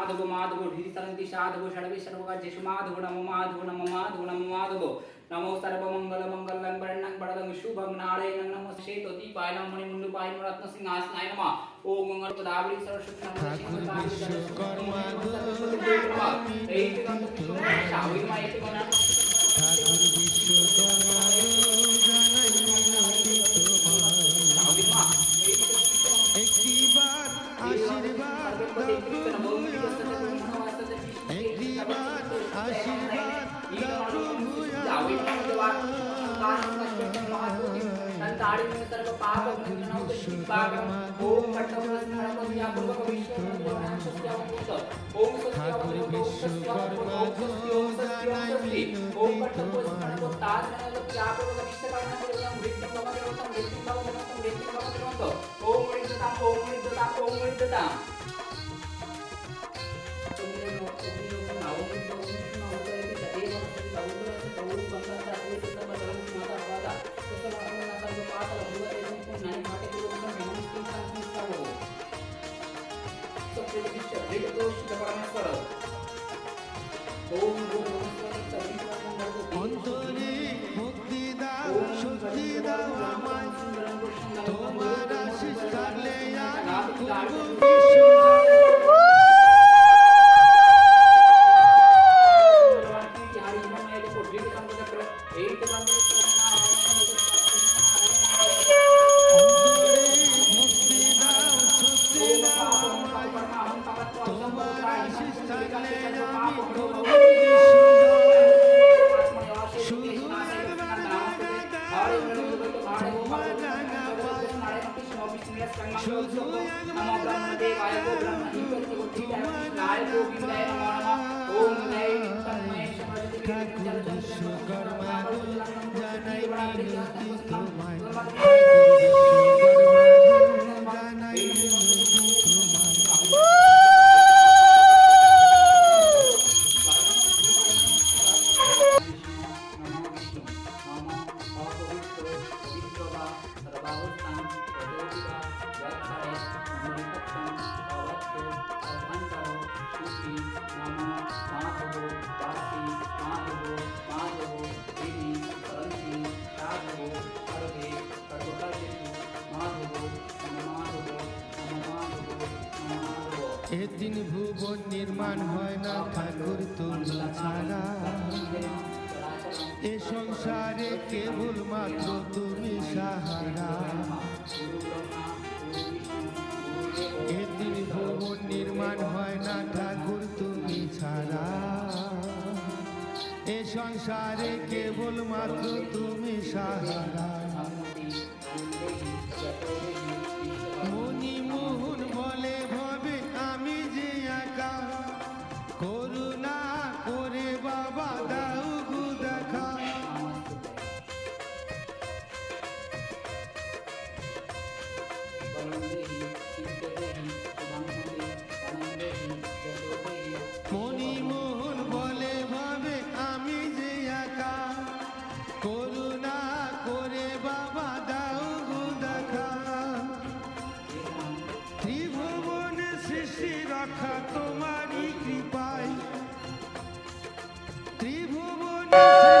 মাধব মাধব ধীরিতরন্তি সাধব ষড়বে সর্বকার্যেষু মাধব নমো মাধব নমো মাধব নমো মাধব নমো সর্বমঙ্গল মঙ্গলং বরণং বরদং শুভং নারায়ণং নমো শ্বেতো দীপায় নমো মণিমুণ্ডুপায় নমো রত্ন সিংহাসনায় নমঃ ওম মঙ্গল পদাবলি সরস্বতী নমঃ এই দিগন্ত শাহুই মা এতে ঠাকুর বিশ্বকর্মা ঠাকুর বিশ্বকর্মা জানাই মিনতি তোমার ওম মৃত্যুতাম ওম মৃত্যুতাম ওম মৃত্যুতাম অন্তরে মুক্তি দাও শক্তি দাও আমায়। তোমার আশিস থাকলে শুধু একবার দেখাও তোমার এ তিন ভুবন নির্মাণ হয় না, ঠাকুর তুমি ছাড়া। এ সংসারে কেবল মাত্র তুমি সাহারা। এ তিন ভুবন নির্মাণ হয় না, ঠাকুর তুমি ছাড়া। এ সংসারে কেবল মাত্র তুমি সাহারা। মণিমোহন বলে ভাবে, আমি যে একা। করুণা করে বাবা, দাও গো দেখা। ত্রিভুবনে সৃষ্টি রক্ষা তোমারই কৃপায়। ত্রিভুবনে